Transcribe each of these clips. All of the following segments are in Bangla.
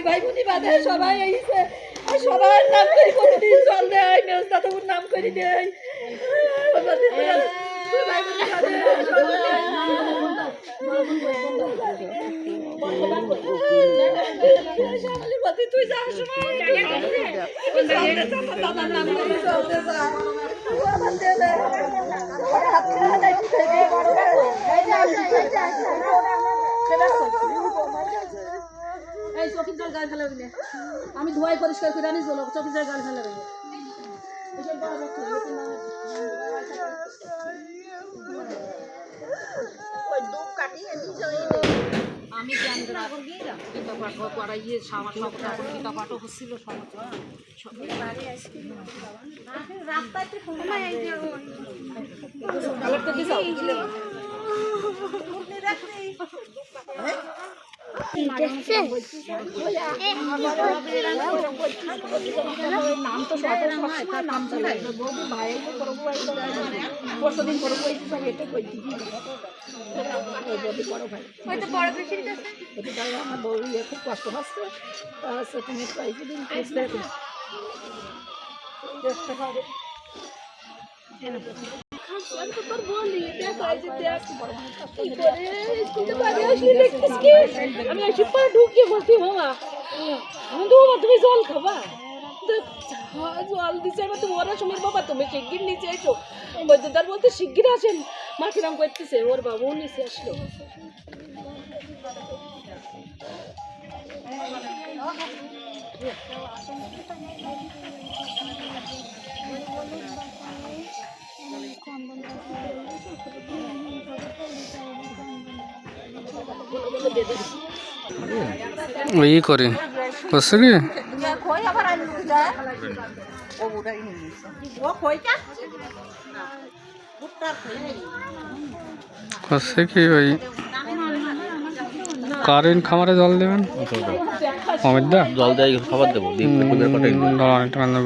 দুই ভাই বোনই বাদে সবাই আইছে আর সবার নাম করে প্রতিদিন জল দেয় মেজ দাদাবুর নাম করে দেয় দুই ভাই বোনই বাদে তুই যাওয়ার সময় তুই জল দে, আমার দাদার নাম করে জল যা। তুই আমার দেলে। ওর হাত ছেড়ে দেয়, তুই খেয়ে বড় এই চকির জল গায়ে ফেলাবি না আমি ধোয়াই পরিষ্কার করে আনি জল চকির জল গায়ে ফেলাবি না আমি করাইয়ে সামা সব তারপর গীতা পাঠও হচ্ছিল সমস্ত নাম তো সবসময় নাম বৌদি ভাই করব পরশু দিন করব সব এটা কইতে কি বড় ভাই আমার বউ ইয়ে খুব কষ্ট হচ্ছে তা হচ্ছে তুমি তো এই দিন চেষ্টা করো কি করে আমি আসি পা ঢুকে বলছি তো হোমা তুমি জল খাবা জল দিছে এবার তুমি ওরা সময় বাবা তুমি শিগগির নিচে এসো বৈদ্যদার বলতে শিগগির আসেন মা কিরাম করতেছে ওর বাবু নিচে আসলো ই করি। বুঝছ কি হচ্ছে কি ওই কারেন্ট খামারে জল দেবেন? অমিত দা জল দেয় খাবার দেবো।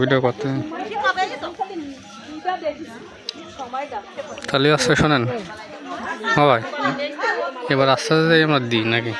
ভিডিও করতে। তাহলে আসলে শোনেন। হ্যাঁ ভাই এবার আস্তে আস্তে আমরা দিই নাকি?